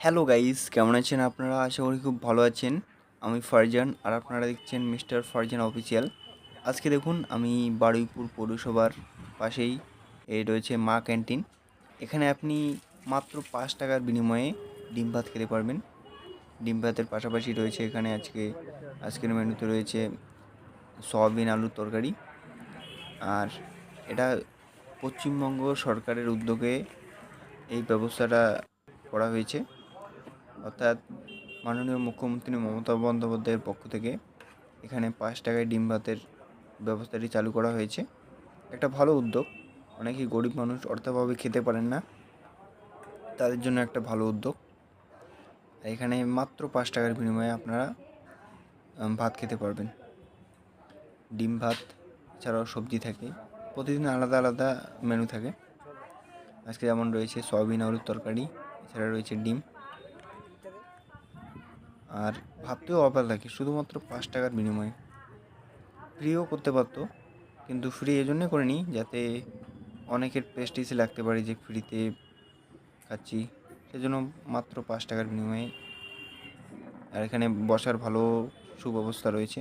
Hello guys কেমন আছেন আপনারা? আশা করি খুব ভালো আছেন। আমি ফারজান আর আপনারা দেখছেন মিস্টার ফারজান অফিসিয়াল। আজকে দেখুন, আমি বারুইপুর পৌরসভার পাশেই রয়েছে মা ক্যান্টিন। এখানে আপনি মাত্র পাঁচ টাকার বিনিময়ে ডিম ভাত খেতে পারবেন। ডিম ভাতের পাশাপাশি রয়েছে এখানে আজকে, আজকের মেনুতে রয়েছে সয়াবিন আলুর তরকারি। আর এটা পশ্চিমবঙ্গ সরকারের উদ্যোগে এই ব্যবস্থাটা করা হয়েছে। অর্থাৎ মাননীয় মুখ্যমন্ত্রী মমতা বন্দ্যোপাধ্যায়ের পক্ষ থেকে এখানে পাঁচ টাকায় ডিম ভাতের ব্যবস্থাটি চালু করা হয়েছে। একটা ভালো উদ্যোগ। অনেকেই গরিব মানুষ, অর্থভাবে খেতে পারেন না। তাদের জন্য একটা ভালো উদ্যোগ। এখানে মাত্র পাঁচ টাকার বিনিময়ে আপনারা ভাত খেতে পারবেন। ডিম ভাত এছাড়াও সবজি থাকে। প্রতিদিন আলাদা আলাদা মেনু থাকে। আজকে যেমন রয়েছে সয়াবিন, আলুর তরকারি, এছাড়া রয়েছে ডিম। আর ভাবতেও অবাক লাগে, শুধুমাত্র পাঁচ টাকার বিনিময়ে। ফ্রিও করতে পারতো, কিন্তু ফ্রি এজন্য করিনি, যাতে অনেকের প্রেস্টিজে লাগতে পারে যে ফ্রিতে খাচ্ছি। সেজন্য মাত্র পাঁচ টাকার বিনিময়ে। আর এখানে বসার ভালো সুব্যবস্থা রয়েছে।